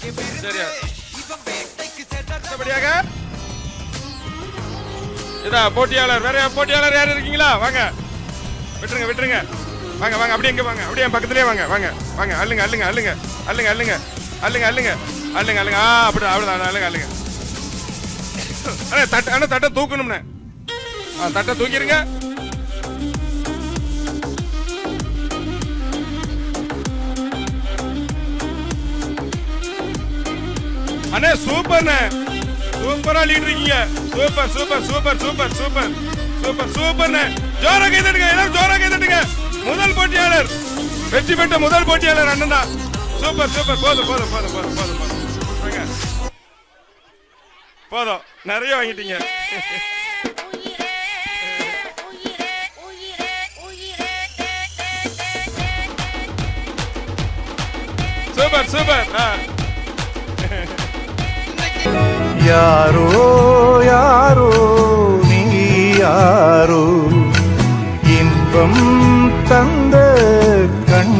சரியா அடுத்தபடியாக. இதா போட்டியாளர். வேற போட்டியாளர் யார் இருக்கீங்களா? வாங்க. விட்டுருங்க விட்டுருங்க. வாங்க வாங்க. அப்படியே இங்க வாங்க. அப்படியே என் பக்கத்துலயே வாங்க. வாங்க வாங்க. அள்ளுங்க அள்ளுங்க அள்ளுங்க. அள்ளுங்க அள்ளுங்க. அள்ளுங்க அள்ளுங்க. அள்ளுங்க அள்ளுங்க. ஆ அப்படி அப்படிதான். அள்ளுங்க அள்ளுங்க. அண்ணா தட்டை அண்ணா தட்டை தூக்கணும்ண்ணே. ஆ தட்டை தூக்கிடுங்க அண்ணே சூப்பர்ண்ணே. சூப்பரா லீட் இருக்கீங்க. Super super super super super. Super சூப்பர்ண்ணே. ஜோரா கைதட்டுங்க எல்லாரும் ஜோரா கைதட்டுங்க முதல் போட்டியாளர். வெற்றி பெற்ற முதல் போட்டியாளர் அண்ணன் தான். Super super. போதும் போதும் போதும் போதும் போதும் போதும். போதும். நிறைய வாங்கிட்டீங்க. Super super. ஆ. யாரோ யாரோ நீ யாரோ? இன்பம் தந்த கண்